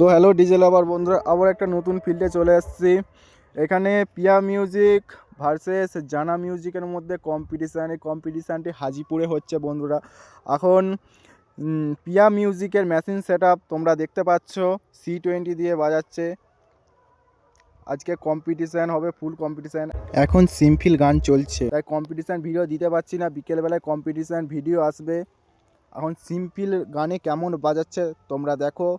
তো hello DJ লাভার বন্ধুরা, আবার একটা নতুন ফিল্ডে চলে এসেছি। এখানে পিয়া মিউজিক ভার্সেস জানা মিউজিকের মধ্যে কম্পিটিশান এই কম্পিটিশানটি হাজিপুরে হচ্ছে বন্ধুরা। এখন পিয়া মিউজিকের মেশিন সেট তোমরা দেখতে পাচ্ছ সি টোয়েন্টি দিয়ে বাজাচ্ছে। আজকে কম্পিটিশান হবে ফুল কম্পিটিশান এখন সিম্পল গান চলছে। তাই কম্পিটিশান ভিডিও দিতে পারছি না, বিকেলবেলায় কম্পিটিশান ভিডিও আসবে। এখন সিম্পল গানে কেমন বাজাচ্ছে তোমরা দেখো।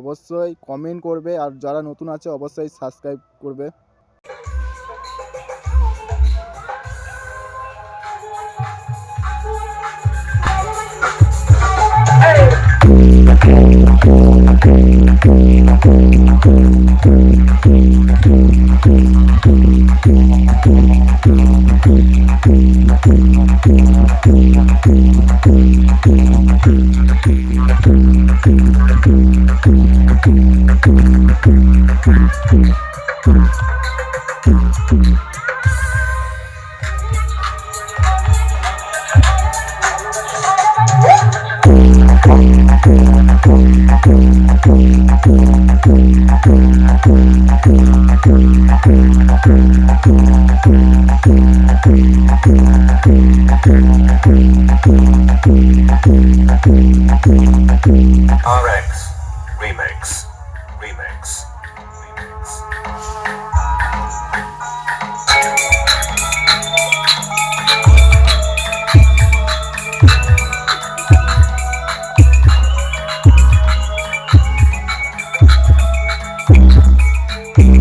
অবশ্যই কমেন্ট করবে আর যারা নতুন আছে অবশ্যই সাবস্ক্রাইব করবে। RX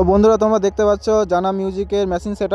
তো বন্ধুরা তোমরা দেখতে পাচ্ছ জানা মিউজিকের মেশিন সেট